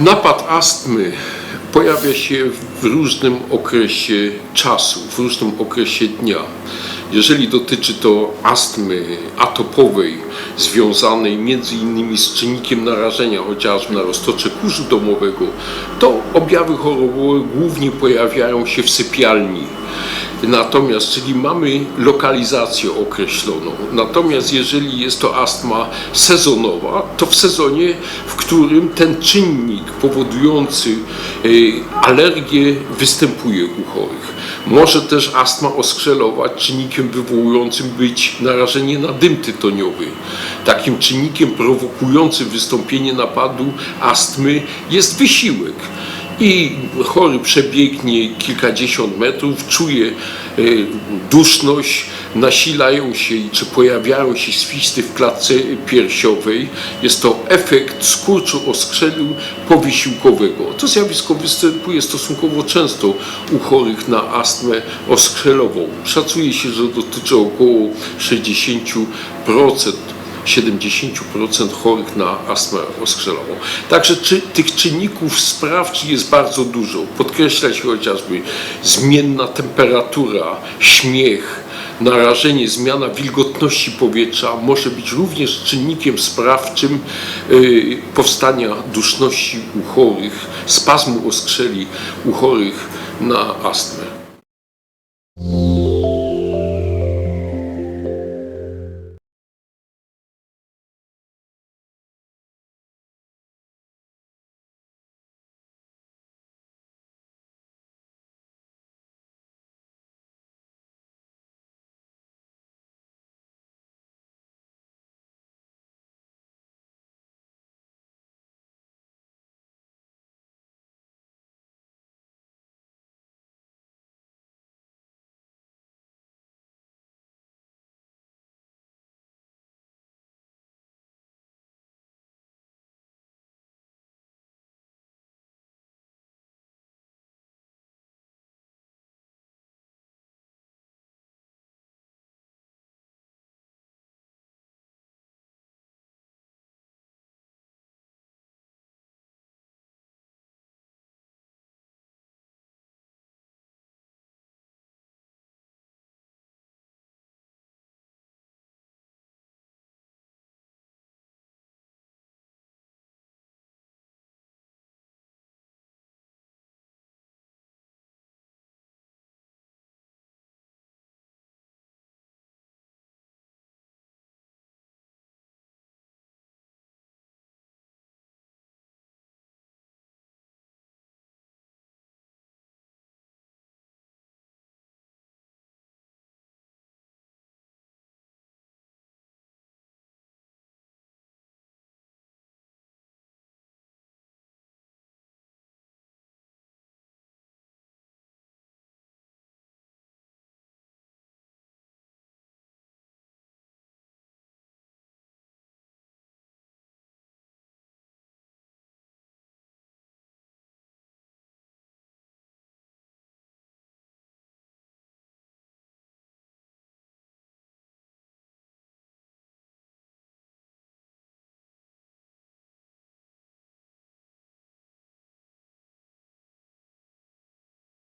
Napad astmy pojawia się w różnym okresie czasu, w różnym okresie dnia. Jeżeli dotyczy to astmy atopowej, związanej między innymi z czynnikiem narażenia chociażby na roztocze kurzu domowego, to objawy chorobowe głównie pojawiają się w sypialni. Natomiast, czyli mamy lokalizację określoną. Natomiast jeżeli jest to astma sezonowa, to w sezonie, w którym ten czynnik powodujący y, alergię występuje u chorych. Może też astma oskrzelowa czynnikiem wywołującym być narażenie na dym tytoniowy. Takim czynnikiem prowokującym wystąpienie napadu astmy jest wysiłek i chory przebiegnie kilkadziesiąt metrów, czuje e, duszność, nasilają się czy pojawiają się świsty w klatce piersiowej. Jest to efekt skurczu oskrzelu powysiłkowego. To zjawisko występuje stosunkowo często u chorych na astmę oskrzelową. Szacuje się, że dotyczy około 60% 70% chorych na astmę oskrzelową. Także czy, tych czynników sprawczych jest bardzo dużo. Podkreśla się chociażby zmienna temperatura, śmiech, narażenie, zmiana wilgotności powietrza może być również czynnikiem sprawczym y, powstania duszności u chorych, spazmu oskrzeli u chorych na astmę.